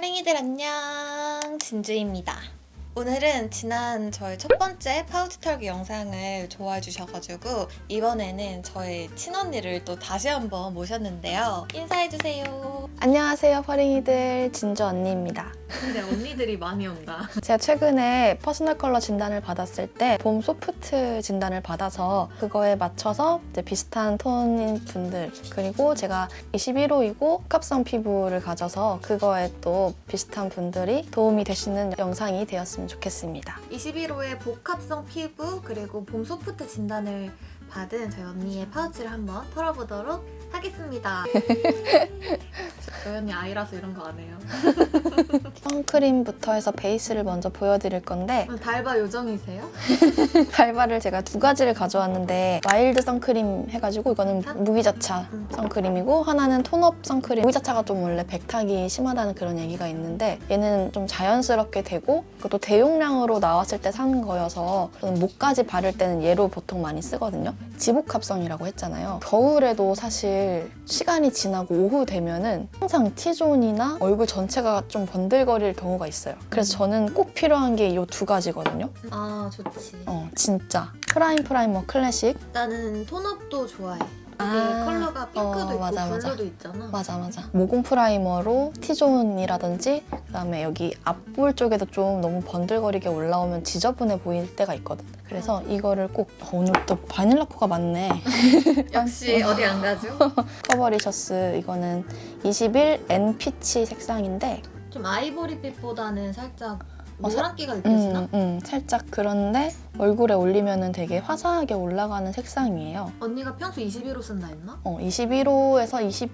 파랭이들 안녕. 진주입니다 오늘은 지난 저의 첫 번째 파우치 털기 영상을 좋아해 주셔가지고 이번에는 저의 친언니를 또 다시 한번 모셨는데요. 인사해주세요. 안녕하세요, 퍼링이들. 진주 언니입니다. 근데 언니들이 많이 온다. 제가 최근에 퍼스널 컬러 진단을 받았을 때 봄 소프트 진단을 받아서 그거에 맞춰서 이제 비슷한 톤인 분들 그리고 제가 21호이고 복합성 피부를 가져서 그거에 또 비슷한 분들이 도움이 되시는 영상이 되었 으면 좋겠습니다. 21호의 복합성 피부 그리고 봄 소프트 진단을 받은 저희 언니의 파우치를 한번 털어보도록 하겠습니다 언니 아이라서 이런 거 안 해요. 선크림부터 해서 베이스를 먼저 보여드릴 건데 달바 요정이세요? 달바를 제가 두 가지를 가져왔는데 와일드 선크림 해가지고 이거는 무기자차 음. 선크림이고 하나는 톤업 선크림. 무기자차가 좀 원래 백탁이 심하다는 그런 얘기가 있는데 얘는 좀 자연스럽게 되고 그것도 대용량으로 나왔을 때 산 거여서 저는 목까지 바를 때는 얘로 보통 많이 쓰거든요. 지복합성이라고 했잖아요. 겨울에도 사실 시간이 지나고 오후 되면은 항상 T존이나 얼굴 전체가 좀 번들거릴 경우가 있어요 그래서 저는 꼭 필요한 게 이 두 가지거든요 아 좋지 어, 진짜. 프라임 프라이머 클래식. 나는 톤업도 좋아해. 이게 아, 컬러가 핑크도 어, 있고 맞아, 블루도 맞아. 있잖아. 맞아, 맞아. 모공 프라이머로 T존이라든지, 그 다음에 여기 앞볼 쪽에도 좀 너무 번들거리게 올라오면 지저분해 보일 때가 있거든. 그래서 이거를 꼭, 어, 오늘 또 바닐라 코가 많네. 역시 어디 안 가죠? 커버리셔스, 이거는 21 N 피치 색상인데, 좀 아이보리빛보다는 살짝 어, 사- 노란기가 느껴지나? 음, 음, 살짝 그런데 얼굴에 올리면 되게 화사하게 올라가는 색상이에요. 언니가 평소 21호 쓴다 했나? 어, 21호에서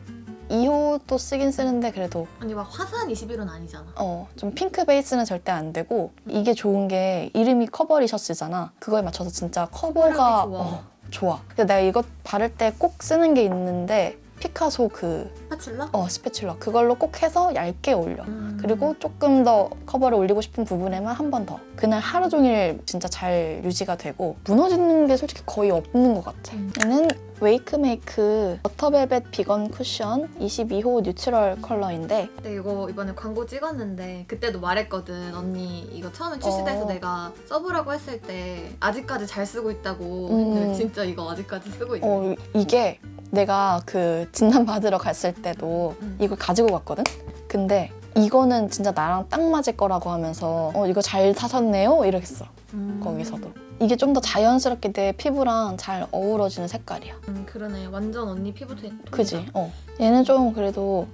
22호도 쓰긴 쓰는데 그래도 언니 막 화사한 21호는 아니잖아. 어, 좀 핑크 베이스는 절대 안 되고 이게 좋은 게 이름이 커버리셔스잖아. 그거에 맞춰서 진짜 커버가 커버력이 좋아. 어, 좋아. 근데 내가 이거 바를 때 꼭 쓰는 게 있는데 피카소 그 파출라? 어, 스패츌러 그걸로 꼭 해서 얇게 올려. 음. 그리고 조금 더 커버를 올리고 싶은 부분에만 한 번 더. 그날 하루 종일 진짜 잘 유지가 되고 무너지는 게 솔직히 거의 없는 것 같아. 음. 얘는 웨이크메이크 버터벨벳 비건 쿠션 22호 뉴트럴 컬러인데 근데 이거 이번에 광고 찍었는데 그때도 말했거든. 언니 이거 처음에 출시돼서 어. 내가 써보라고 했을 때 아직까지 잘 쓰고 있다고. 음. 근데 진짜 이거 아직까지 쓰고 있네. 어, 이게 내가 그 진단 받으러 갔을 때도 음. 이걸 가지고 갔거든? 근데 이거는 진짜 나랑 딱 맞을 거라고 하면서 어 이거 잘 사셨네요 이랬어 음. 거기서도 이게 좀 더 자연스럽게 내 피부랑 잘 어우러지는 색깔이야 음, 그러네. 완전 언니 피부 톤. 그지? 어 얘는 좀 그래도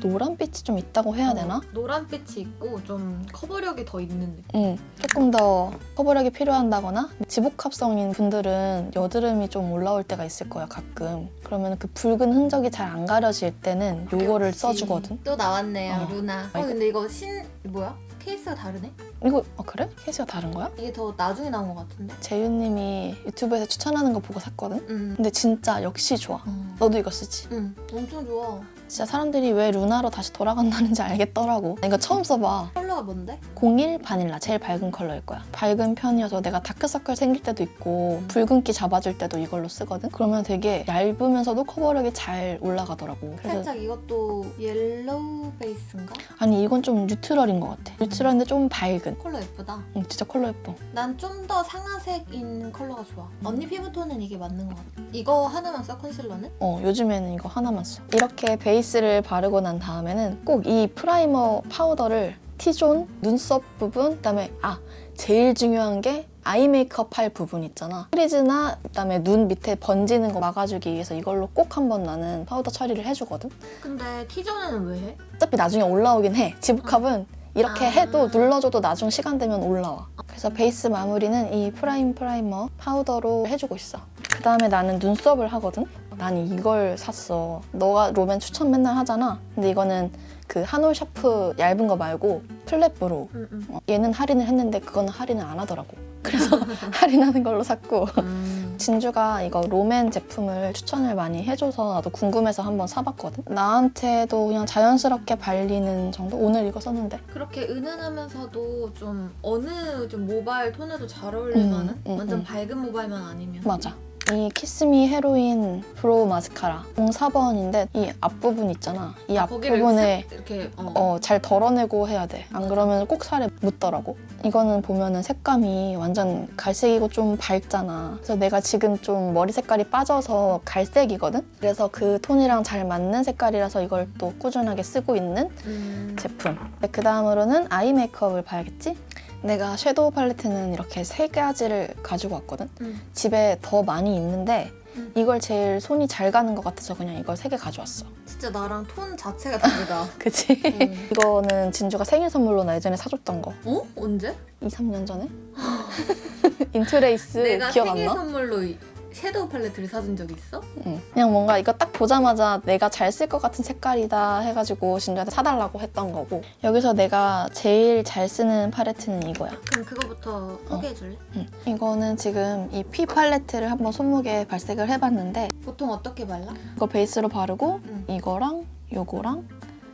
노란빛이 좀 있다고 해야 되나? 어, 노란빛이 있고 좀 커버력이 더 있는 느낌. 응, 조금 더 커버력이 필요한다거나 지복합성인 분들은 여드름이 좀 올라올 때가 있을 거야 가끔 그러면 그 붉은 흔적이 잘 안 가려질 때는 요거를 역시. 써주거든 또 나왔네요, 어. 루나. 아, 어, 근데 이거 신 뭐야? 케이스가 다르네? 이거 아 그래? 케이스가 다른 거야? 이게 더 나중에 나온 것 같은데? 재윤님이 유튜브에서 추천하는 거 보고 샀거든? 응. 근데 진짜 역시 좋아 응. 너도 이거 쓰지? 응. 엄청 좋아. 진짜 사람들이 왜 루나로 다시 돌아간다는지 알겠더라고 나 이거 처음 써봐 컬러가 뭔데? 01 바닐라 제일 밝은 컬러일 거야 밝은 편이어서 내가 다크서클 생길 때도 있고 붉은기 잡아줄 때도 이걸로 쓰거든 그러면 되게 얇으면서도 커버력이 잘 올라가더라고 그래서 살짝 이것도 옐로우 베이스인가? 아니 이건 좀 뉴트럴인 것 같아 뉴트럴인데 좀 밝은 컬러 예쁘다. 응, 진짜 컬러 예뻐 난 좀 더 상아색인 컬러가 좋아. 언니 피부톤은 이게 맞는 것 같아. 이거 하나만 써 컨실러는? 어 요즘에는 이거 하나만 써 이렇게 베이 스를 바르고 난 다음에는 꼭 이 프라이머 파우더를 T존 눈썹 부분 그다음에 아 제일 중요한 게 아이 메이크업 할 부분 있잖아. 프리즈나 그다음에 눈 밑에 번지는 거 막아주기 위해서 이걸로 꼭 한번 나는 파우더 처리를 해주거든. 근데 T존에는 왜 해? 어차피 나중에 올라오긴 해. 지복합은 이렇게 아. 해도 눌러줘도 나중 시간 되면 올라와. 그래서 베이스 마무리는 이 프라임 프라이머 파우더로 해주고 있어. 그 다음에 나는 눈썹을 하거든 난 이걸 샀어. 너가 롬앤 추천 맨날 하잖아. 근데 이거는 그 한올 샤프 얇은 거 말고 플랫 브로우 응, 응. 어, 얘는 할인을 했는데 그거는 할인을 안 하더라고. 그래서 할인하는 걸로 샀고. 음. 진주가 이거 롬앤 제품을 추천을 많이 해줘서 나도 궁금해서 한번 사봤거든. 나한테도 그냥 자연스럽게 발리는 정도? 오늘 이거 썼는데. 그렇게 은은하면서도 좀 어느 좀 모바일 톤에도 잘 어울릴 음, 만한? 음, 완전 음. 밝은 모바일만 아니면? 맞아 이 키스미 헤로인 브로우 마스카라 04번인데 이 앞부분 있잖아. 이 앞부분에 이렇게 어. 어, 잘 덜어내고 해야 돼. 안 그러면 꼭 살에 묻더라고. 이거는 보면은 색감이 완전 갈색이고 좀 밝잖아. 그래서 내가 지금 좀 머리 색깔이 빠져서 갈색이거든? 그래서 그 톤이랑 잘 맞는 색깔이라서 이걸 또 꾸준하게 쓰고 있는 음. 제품. 그 다음으로는 아이 메이크업을 봐야겠지? 내가 섀도우 팔레트는 이렇게 세 가지를 가지고 왔거든? 음. 집에 더 많이 있는데 음. 이걸 제일 손이 잘 가는 것 같아서 그냥 이걸 세 개 가져왔어. 진짜 나랑 톤 자체가 다르다. 그치? 음. 이거는 진주가 생일 선물로 나 예전에 사줬던 거. 어? 언제? 2, 3년 전에? 인트레이스 내가 기억 안 생일 나? 선물로 이 섀도우 팔레트를 사준 적 있어? 응. 그냥 뭔가 이거 딱 보자마자 내가 잘 쓸 것 같은 색깔이다 해가지고 진주한테 사달라고 했던 거고 여기서 내가 제일 잘 쓰는 팔레트는 이거야. 그럼 그거부터 소개해줄래? 응. 이거는 지금 이 P 팔레트를 한번 손목에 발색을 해봤는데 보통 어떻게 발라? 이거 베이스로 바르고 응. 이거랑 요거랑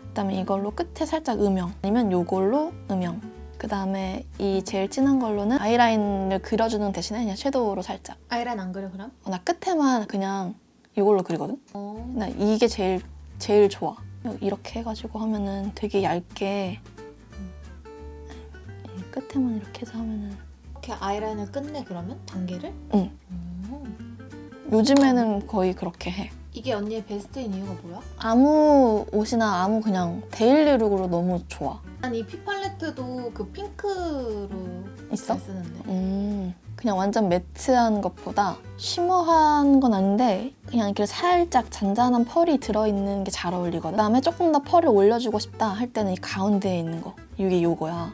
그다음에 이걸로 끝에 살짝 음영 아니면 요걸로 음영 그 다음에 이 제일 진한 걸로는 아이라인을 그려주는 대신에 그냥 섀도우로 살짝 아이라인 안 그려 그럼? 어, 나 끝에만 그냥 이걸로 그리거든 어. 나 이게 제일 제일 좋아 이렇게 해가지고 하면은 되게 얇게 이 끝에만 이렇게 해서 하면은 이렇게 아이라인을 끝내 그러면 단계를? 응. 음. 요즘에는 거의 그렇게 해 이게 언니의 베스트인 이유가 뭐야? 아무 옷이나 아무 그냥 데일리룩으로 너무 좋아 난 이 피 팔레트도 그 핑크로 있어? 잘 쓰는데. 음, 그냥 완전 매트한 것보다 쉬머한 건 아닌데 그냥 이렇게 살짝 잔잔한 펄이 들어있는 게 잘 어울리거든. 그다음에 조금 더 펄을 올려주고 싶다 할 때는 이 가운데에 있는 거. 이게 요거야.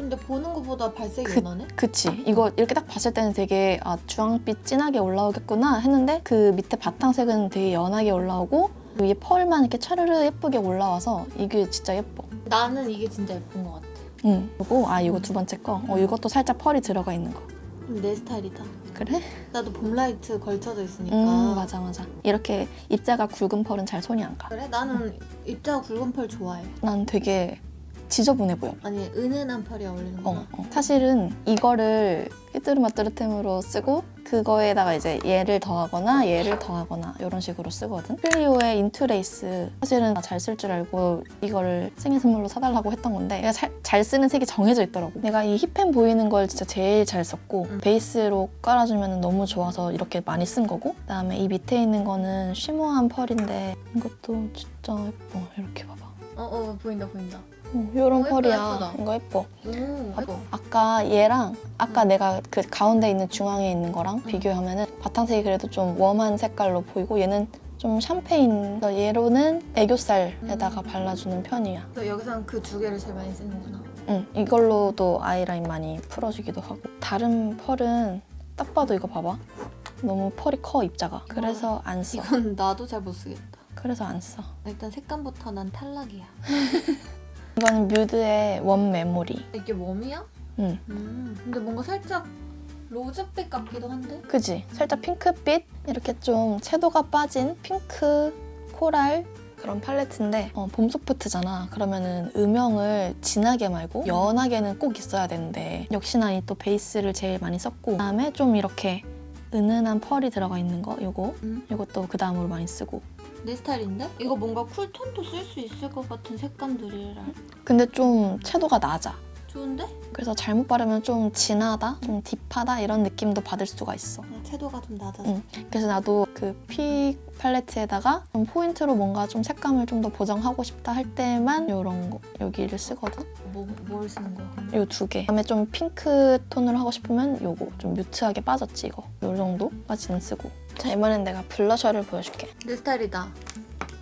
근데 보는 것보다 발색이 그- 연하네? 그치? 이거 이렇게 딱 봤을 때는 되게 아 주황빛 진하게 올라오겠구나 했는데 그 밑에 바탕색은 되게 연하게 올라오고 위에 펄만 이렇게 차르르 예쁘게 올라와서 이게 진짜 예뻐. 나는 이게 진짜 예쁜 것 같아. 응. 그리고 아 이거 두 번째 거. 어 이것도 살짝 펄이 들어가 있는 거. 음, 내 스타일이다. 그래? 나도 봄라이트 걸쳐져 있으니까. 음 맞아 맞아 이렇게 입자가 굵은 펄은 잘 손이 안 가. 그래? 나는 입자가 굵은 펄 좋아해. 난 되게 지저분해 보여. 아니 은은한 펄이 어울리는구나. 어, 어. 사실은 이거를 삐뚤마뚜르템으로 쓰고 그거에다가 이제 얘를 더하거나 얘를 더하거나 이런 식으로 쓰거든. 클리오의 인투레이스 사실은 잘 쓸 줄 알고 이거를 생일 선물로 사달라고 했던 건데 내가 잘, 잘 쓰는 색이 정해져 있더라고. 내가 이 힙한 보이는 걸 진짜 제일 잘 썼고 음. 베이스로 깔아주면 너무 좋아서 이렇게 많이 쓴 거고 그다음에 이 밑에 있는 거는 쉬머한 펄인데 이것도 진짜 예뻐. 이렇게 봐봐. 어, 어, 보인다, 보인다. 어, 예쁘다, 펄이야. 예쁘다. 이거 예뻐. 오, 봐봐. 예뻐. 아까 얘랑 아까 음. 내가 그 가운데 있는 중앙에 있는 거랑 비교하면은 바탕색이 그래도 좀 웜한 색깔로 보이고 얘는 좀 샴페인 그래서 얘로는 애교살에다가 음. 발라주는 편이야. 너 여기서는 그 두 개를 제일 많이 쓰는구나. 응, 이걸로도 아이라인 많이 풀어주기도 하고 다른 펄은 딱 봐도 이거 봐봐. 너무 펄이 커 입자가. 그래서 안 써. 이건 나도 잘 못 쓰겠다. 그래서 안 써. 일단 색감부터 난 탈락이야. 이거는 뮤드의 원 메모리. 이게 웜이야? 응. 음, 근데 뭔가 살짝 로즈빛 같기도 한데? 그지? 살짝 핑크빛 이렇게 좀 채도가 빠진 핑크 코랄 그런 팔레트인데 어, 봄 소프트잖아. 그러면은 음영을 진하게 말고 연하게는 꼭 있어야 되는데 역시나 이 또 베이스를 제일 많이 썼고 그다음에 좀 이렇게 은은한 펄이 들어가 있는 거 요거 음. 요것도 그 다음으로 많이 쓰고 내 스타일인데? 이거 뭔가 쿨톤도 쓸 수 있을 것 같은 색감들이라 근데 좀 채도가 낮아. 좋은데? 그래서 잘못 바르면 좀 진하다, 좀 딥하다 이런 느낌도 받을 수가 있어. 그냥 채도가 좀 낮아서 응. 그래서 나도 그 픽 팔레트에다가 좀 포인트로 뭔가 좀 색감을 좀 더 보정하고 싶다 할 때만 이런 거 여기를 쓰거든. 뭐, 뭘 쓰는 거야? 그럼? 요 두 개. 그다음에 좀 핑크 톤으로 하고 싶으면 요거 좀 뮤트하게 빠졌지 이거. 요 정도까지는 쓰고. 자 이번엔 내가 블러셔를 보여줄게. 내 스타일이다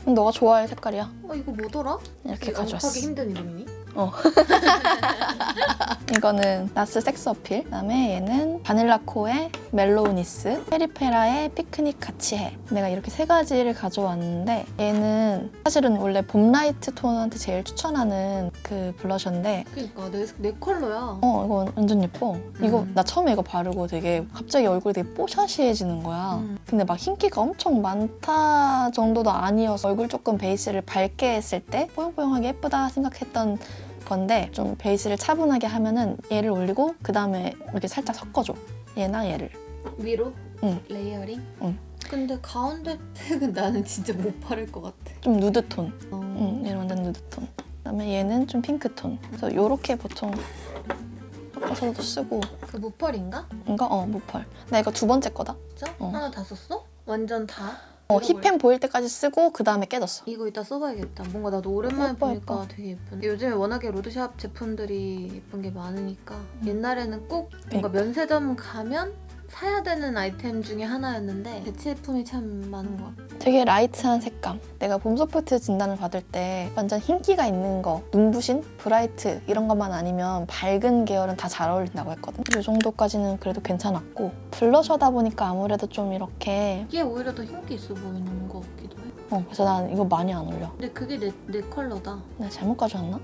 그럼 너가 좋아할 색깔이야. 어 이거 뭐더라? 이렇게 가져왔어. 힘든 이름이니? 이거는 나스 섹스 어필. 그다음에 얘는 바닐라코의 멜로우니스, 페리페라의 피크닉 같이 해. 내가 이렇게 세 가지를 가져왔는데 얘는 사실은 원래 봄 라이트 톤한테 제일 추천하는 그 블러셔인데 그니까 내, 내 컬러야 어 이거 완전 예뻐. 이거 음. 나 처음에 이거 바르고 되게 갑자기 얼굴이 되게 뽀샤시해지는 거야. 음. 근데 막 흰기가 엄청 많다 정도도 아니어서 얼굴 조금 베이스를 밝게 했을 때 뽀용뽀용하게 예쁘다 생각했던 건데 좀 베이스를 차분하게 하면은 얘를 올리고 그 다음에 이렇게 살짝 섞어줘. 얘나 얘를. 위로? 응. 레이어링? 응. 근데 가운데 팩은 나는 진짜 못 바를 것 같아. 좀 누드 톤. 어. 응, 얘는 완전 누드 톤. 그다음에 얘는 좀 핑크 톤. 그래서 요렇게 보통 섞어서도 쓰고. 그 무펄인가? 이거 어 무펄. 나 이거 두 번째 거다. 진짜? 어. 하나 다 썼어? 완전 다? 어 힙행 보일 때까지 쓰고 그 다음에 깨졌어. 이거 이따 써봐야겠다. 뭔가 나도 오랜만에 예뻐, 보니까 예뻐. 되게 예쁜데 요즘에 워낙에 로드샵 제품들이 예쁜 게 많으니까 음. 옛날에는 꼭 뭔가 면세점 가면 사야 되는 아이템 중에 하나였는데 대체품이 참 많은 것 같아. 되게 라이트한 색감. 내가 봄 소프트 진단을 받을 때 완전 흰기가 있는 거, 눈부신, 브라이트 이런 것만 아니면 밝은 계열은 다 잘 어울린다고 했거든. 이 정도까지는 그래도 괜찮았고 블러셔다 보니까 아무래도 좀 이렇게 이게 오히려 더 흰기 있어 보이는 해. 어 그래서 난 이거 많이 안 어울려. 근데 그게 내, 내 컬러다. 내가 잘못 가져왔나?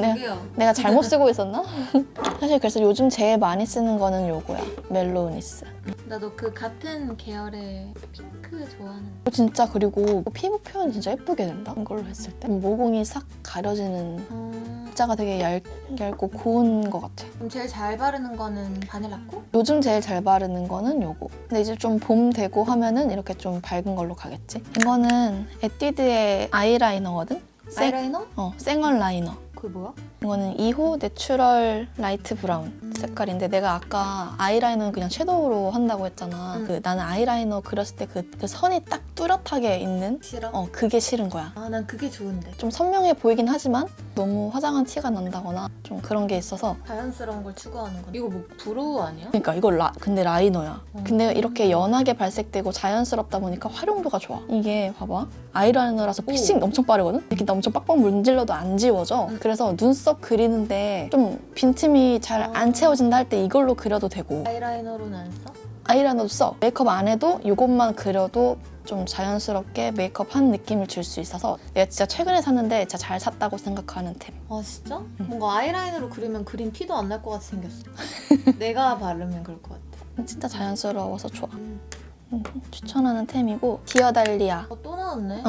내가. 내가 잘못 쓰고 있었나? 사실 그래서 요즘 제일 많이 쓰는 거는 요거야. 멜로우니스. 나도 그 같은 계열의 핑크 좋아하는데. 진짜 그리고 피부 표현 진짜 예쁘게 된다. 이걸로 했을 때 모공이 싹 가려지는 음, 입자가 되게 얇, 얇고 고운 것 같아. 그럼 제일 잘 바르는 거는 바닐라코? 요즘 제일 잘 바르는 거는 요거. 근데 이제 좀 봄 되고 하면은 이렇게 좀 밝은 걸로 가겠지. 이거는 에뛰드의 아이라이너거든. 생, 아이라이너? 어, 생얼 라이너. 그게 뭐야? 이거는 2호 내추럴 라이트 브라운 색깔인데 내가 아까 아이라이너는 그냥 섀도우로 한다고 했잖아. 음. 그 나는 아이라이너 그렸을 때 그 선이 딱 뚜렷하게 있는 싫어? 어 그게 싫은 거야. 아, 난 그게 좋은데. 좀 선명해 보이긴 하지만 너무 화장한 티가 난다거나 좀 그런 게 있어서 자연스러운 걸 추구하는 거. 이거 뭐 브로우 아니야? 그러니까 이거 라 근데 라이너야. 음. 근데 이렇게 연하게 발색되고 자연스럽다 보니까 활용도가 좋아. 이게 봐봐 아이라이너라서 오. 픽싱 엄청 빠르거든. 이렇게 나 엄청 빡빡 문질러도 안 지워져. 음. 그래서 눈썹 그리는데 좀 빈틈이 잘안 아. 채워진다 할 때 이걸로 그려도 되고 아이라이너로는 안 써? 아이라이너도 써. 메이크업 안 해도 이것만 그려도 좀 자연스럽게 메이크업 한 느낌을 줄 수 있어서 내가 진짜 최근에 샀는데 진짜 잘 샀다고 생각하는 템. 아 진짜? 음. 뭔가 아이라이너로 그리면 그린 티도 안 날 것 같이 생겼어. 내가 바르면 그럴 것 같아. 진짜 자연스러워서 좋아. 음. 음, 추천하는 템이고 디어달리아. 어, 또 나왔네.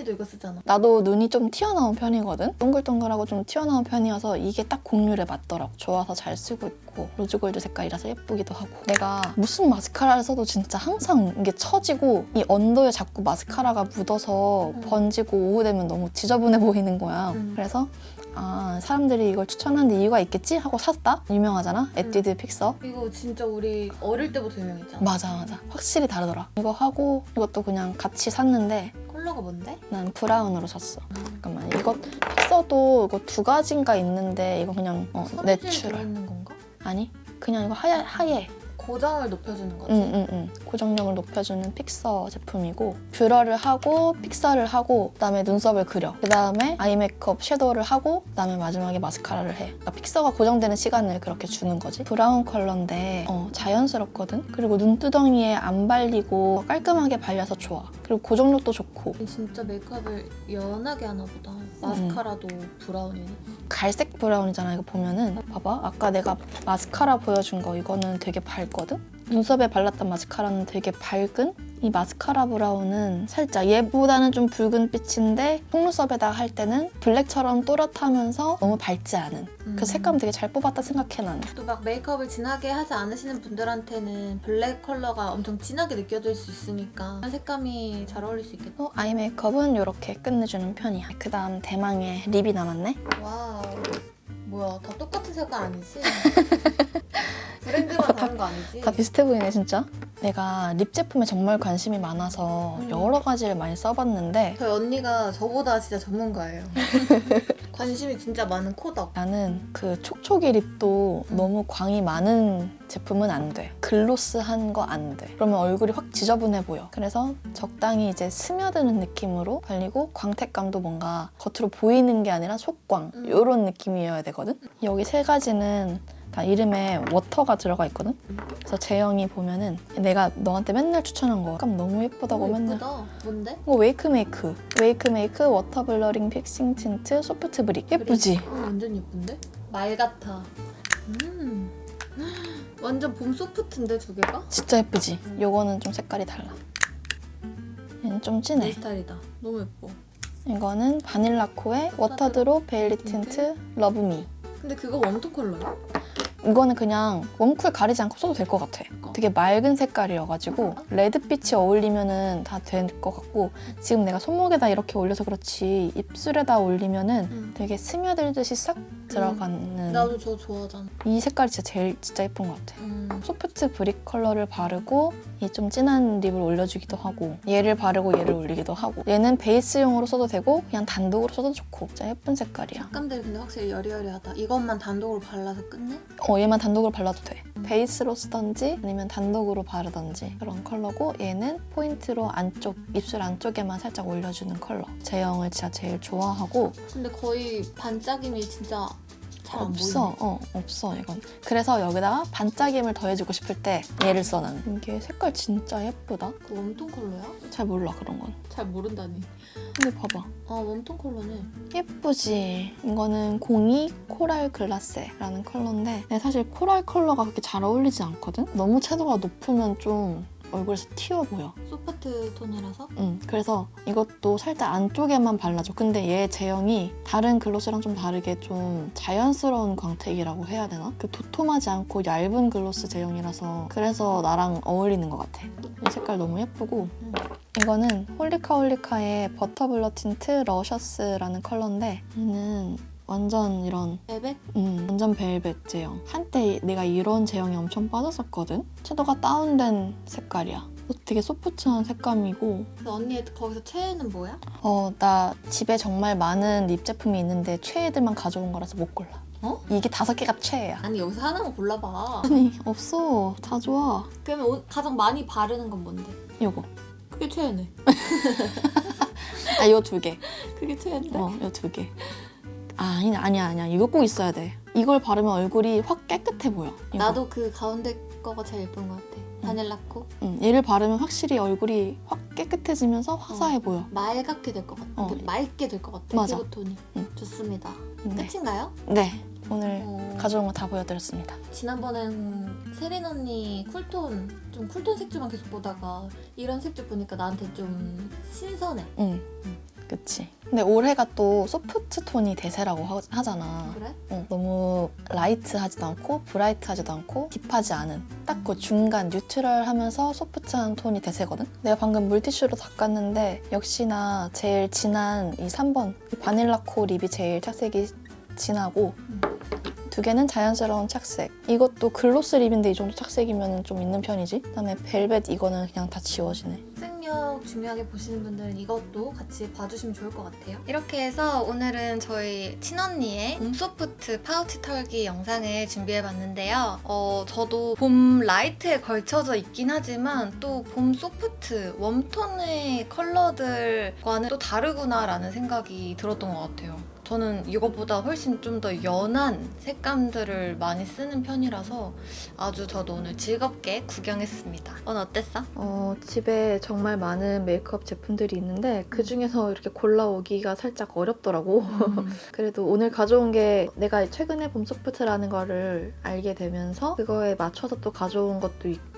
언니도 이거 쓰잖아. 나도 눈이 좀 튀어나온 편이거든. 동글동글하고 좀 튀어나온 편이어서 이게 딱 곡률에 맞더라고. 좋아서 잘 쓰고 있고 로즈골드 색깔이라서 예쁘기도 하고. 내가 무슨 마스카라를 써도 진짜 항상 이게 처지고 이 언더에 자꾸 마스카라가 묻어서 음. 번지고 오후 되면 너무 지저분해 보이는 거야. 음. 그래서 아 사람들이 이걸 추천하는데 이유가 있겠지 하고 샀다. 유명하잖아. 에뛰드 픽서. 이거 진짜 우리 어릴 때부터 유명했잖아. 맞아 맞아. 확실히 다르더라. 이거 하고 이것도 그냥 같이 샀는데 컬러가 뭔데? 난 브라운으로 샀어. 잠깐만 이거 픽서도 이거 두 가지인가 있는데 이거 그냥 어, 섬유질 내추럴 들어있는 건가? 아니 그냥 이거 하얘 하얘 고정을 높여주는 거지. 응응응 고정력을 높여주는 픽서 제품이고 뷰러를 하고 픽서를 하고 그다음에 눈썹을 그려 그다음에 아이 메이크업 섀도우를 하고 그다음에 마지막에 마스카라를 해 그러니까 픽서가 고정되는 시간을 그렇게 주는 거지 브라운 컬러인데 어, 자연스럽거든 그리고 눈두덩이에 안 발리고 깔끔하게 발려서 좋아 그리고 고정력도 좋고. 진짜 메이크업을 연하게 하나 보다. 마스카라도 브라운이네. 갈색 브라운이잖아 이거 보면은. 봐봐. 아까 내가 마스카라 보여준 거 이거는 되게 밝거든? 눈썹에 발랐던 마스카라는 되게 밝은 이 마스카라 브라운은 살짝 얘보다는 좀 붉은 빛인데 속눈썹에다 할 때는 블랙처럼 또렷하면서 너무 밝지 않은 음. 그 색감 되게 잘 뽑았다 생각해 나는 또 막 메이크업을 진하게 하지 않으시는 분들한테는 블랙 컬러가 엄청 진하게 느껴질 수 있으니까 색감이 잘 어울릴 수 있겠다. 또 아이 메이크업은 이렇게 끝내주는 편이야 그 다음 대망의 립이 남았네 와우. 뭐야, 다 똑같은 색깔 아니지? 브랜드만 다른 거 아니지? 다 비슷해 보이네 진짜 내가 립 제품에 정말 관심이 많아서 음. 여러 가지를 많이 써봤는데 저희 언니가 저보다 진짜 전문가예요. 관심이 진짜 많은 코덕. 나는 그 촉촉이 립도 음. 너무 광이 많은 제품은 안 돼. 글로스한 거 안 돼. 그러면 얼굴이 확 지저분해 보여. 그래서 적당히 이제 스며드는 느낌으로 발리고 광택감도 뭔가 겉으로 보이는 게 아니라 속광 음. 이런 느낌이어야 되거든. 여기 세 가지는 다 이름에 워터가 들어가 있거든. 음. 그래서 제형이 보면은 내가 너한테 맨날 추천한 거 약간 너무 예쁘다고 너무 맨날 예쁘다. 뭔데? 이거 웨이크 메이크 웨이크 메이크 워터 블러링 픽싱 틴트 소프트 브릭 예쁘지? 어, 완전 예쁜데? 말 같아. 음. 완전 봄 소프트인데 두 개가? 진짜 예쁘지? 음. 요거는 좀 색깔이 달라. 얘는 좀 내 진해. 스타일이다. 너무 예뻐. 이거는 바닐라코의 워터드롭 베일리 틴트 러브미. 근데 그거 웜톤 컬러야? 이거는 그냥 웜쿨 가리지 않고 써도 될 것 같아. 되게 맑은 색깔이어가지고 레드빛이 어울리면은 다 될 것 같고 지금 내가 손목에다 이렇게 올려서 그렇지 입술에다 올리면은 음. 되게 스며들듯이 싹 들어가는 나도 저 좋아하잖아. 이 색깔이 진짜 제일 진짜 예쁜 것 같아. 음. 소프트 브릭 컬러를 바르고 이 좀 진한 립을 올려주기도 하고 얘를 바르고 얘를 올리기도 하고 얘는 베이스용으로 써도 되고 그냥 단독으로 써도 좋고 진짜 예쁜 색깔이야. 색감들이 근데 확실히 여리여리하다. 이것만 단독으로 발라서 끝내? 어 얘만 단독으로 발라도 돼. 베이스로 쓰던지 아니면 단독으로 바르던지 그런 컬러고 얘는 포인트로 안쪽 입술 안쪽에만 살짝 올려주는 컬러. 제형을 진짜 제일 좋아하고 근데 거의 반짝임이 진짜 잘안 없어. 보이네. 어 없어 이건. 그래서 여기다가 반짝임을 더해주고 싶을 때 얘를 써 나는. 이게 색깔 진짜 예쁘다. 그 웜톤 컬러야? 잘 몰라 그런 건. 잘 모른다니. 근데 봐봐. 아 웜톤 컬러네. 예쁘지? 이거는 02 코랄 글라세라는 컬러인데 근데 사실 코랄 컬러가 그렇게 잘 어울리지 않거든? 너무 채도가 높으면 좀 얼굴에서 튀어 보여. 소프트 톤이라서 응, 그래서 이것도 살짝 안쪽에만 발라줘. 근데 얘 제형이 다른 글로스랑 좀 다르게 좀 자연스러운 광택이라고 해야 되나? 그 도톰하지 않고 얇은 글로스 제형이라서 그래서 나랑 어울리는 것 같아. 이 색깔 너무 예쁘고 음. 이거는 홀리카 홀리카의 버터블러 틴트 러셔스라는 컬러인데 얘는 완전 이런 베벳? 음, 완전 벨벳 제형. 한때 내가 이런 제형에 엄청 빠졌었거든? 채도가 다운된 색깔이야. 되게 소프트한 색감이고 근데 언니 거기서 최애는 뭐야? 어, 나 집에 정말 많은 립 제품이 있는데 최애들만 가져온 거라서 못 골라. 어? 이게 다섯 개가 최애야. 아니 여기서 하나만 골라봐. 아니, 없어. 다 좋아. 그러면 오- 가장 많이 바르는 건 뭔데? 요거. 그게 최애네. 아, 요 두 개. 그게 최애인데? 어, 요 두 개. 아, 아니, 아니야, 아니야. 이거 꼭 있어야 돼. 이걸 바르면 얼굴이 확 깨끗해 보여. 이거. 나도 그 가운데 거가 제일 예쁜 것 같아. 바닐라코. 응, 얘를 바르면 확실히 얼굴이 확 깨끗해지면서 화사해 보여. 맑게 될 것 같아. 어. 이렇게 맑게 될 것 같아. 맞아. 피부톤이. 응. 좋습니다. 네. 끝인가요? 네. 오늘 어, 가져온 거 다 보여드렸습니다. 지난번엔 세린 언니 쿨톤 좀 쿨톤 색조만 계속 보다가 이런 색조 보니까 나한테 좀 신선해. 응. 응. 그치. 근데 올해가 또 소프트 톤이 대세라고 하, 하잖아. 그래? 어, 너무 라이트하지도 않고 브라이트하지도 않고 딥하지 않은 딱 그 중간 뉴트럴하면서 소프트한 톤이 대세거든. 내가 방금 물티슈로 닦았는데 역시나 제일 진한 이 3번 이 바닐라 코 립이 제일 착색이 진하고 음. 두 개는 자연스러운 착색. 이것도 글로스 립인데 이 정도 착색이면 좀 있는 편이지. 그다음에 벨벳 이거는 그냥 다 지워지네. 색력 중요하게 보시는 분들은 이것도 같이 봐주시면 좋을 것 같아요. 이렇게 해서 오늘은 저희 친언니의 봄 소프트 파우치 털기 영상을 준비해봤는데요. 어, 저도 봄 라이트에 걸쳐져 있긴 하지만 또 봄 소프트 웜톤의 컬러들과는 또 다르구나라는 생각이 들었던 것 같아요. 저는 이것보다 훨씬 좀 더 연한 색감들을 많이 쓰는 편이라서 아주 저도 오늘 즐겁게 구경했습니다. 오늘 어땠어? 어, 집에 정말 많은 메이크업 제품들이 있는데 그 중에서 이렇게 골라오기가 살짝 어렵더라고. 그래도 오늘 가져온 게 내가 최근에 봄 소프트라는 거를 알게 되면서 그거에 맞춰서 또 가져온 것도 있고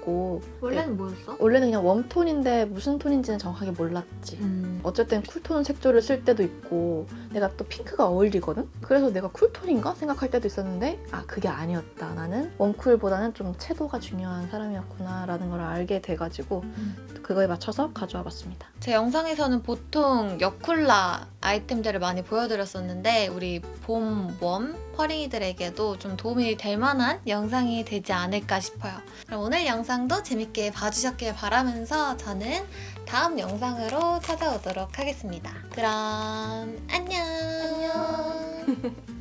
원래는 뭐였어? 원래는 그냥 웜톤인데 무슨 톤인지는 정확하게 몰랐지. 음. 땐 쿨톤 색조를 쓸 때도 있고 내가 또 핑크가 어울리거든? 그래서 내가 쿨톤인가 생각할 때도 있었는데 아 그게 아니었다 나는 웜쿨보다는 좀 채도가 중요한 사람이었구나 라는 걸 알게 돼가지고 또 그거에 맞춰서 가져와 봤습니다 제 영상에서는 보통 여쿨라 아이템들을 많이 보여드렸었는데 우리 봄, 웜, 퍼링이들에게도 좀 도움이 될 만한 영상이 되지 않을까 싶어요. 그럼 오늘 영상도 재밌게 봐주셨길 바라면서 저는 다음 영상으로 찾아오도록 하겠습니다. 그럼 안녕. 안녕.